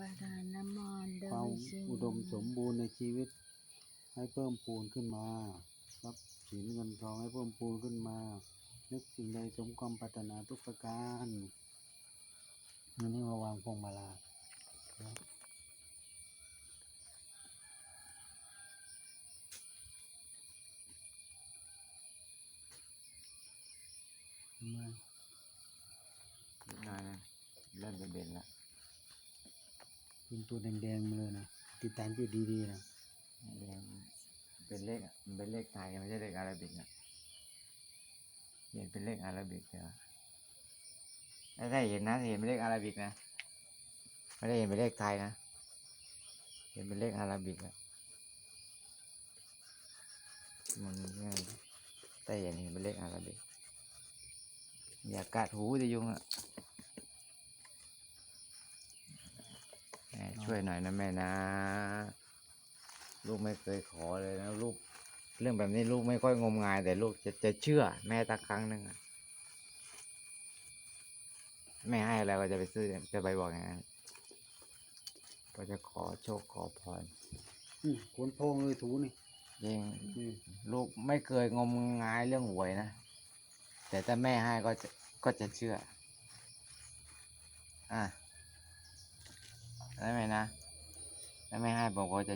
กาดานะมอนเดความวิสิงอุดมสมบูรณ์ในชีวิต ให้เพิ่มพูนขึ้นมาทรัพย์สินเงินทองให้เพิ่มพูนขึ้นมา นึกสิ่งใดสมความปรารถนาทุกประการอันนี้มาวางพวงมาลาครับทำไมนิดหน่อยนะเริ่มจะเด่นละ เป็นตัวแดงๆมาเลยนะติดตามจุดดีๆนะเรียนเป็นเลขอะมันเป็นเลขไทยไม่ใช่เลขอาราบิกนะเห็นเป็นเลขอาราบิกแต่ว่าไม่ได้เห็นนะเห็นเป็นเลขอาราบิกนะไม่ได้เห็นเป็นเลขไทยนะเห็นเป็นเลขอาราบิกอะมันง่ายแต่เห็นเห็นเป็นเลขอาราบิกอย่ากัดหูจะยุงอะแม่ ช่วยหน่อยนะแม่นะ ลูกไม่เคยขอเลยนะลูกเรื่องแบบนี้ลูกไม่ค่อยงมงาย แต่ลูกจะจะเชื่อแม่ตักครั้งหนึ่งอะแม่ให้อะไรก็จะไปซื้อจะไปบอกอย่างนั้นก็จะขอโชคขอพรอืมขนโพองเลยถูนี่ยิ่งอืมลูกไม่เคยงมงายเรื่องหวยนะ แต่ถ้าแม่ให้ก็จะก็จะเชื่อ อะ ได้ไหมนะถ้าไม่ให้ผมก็จะ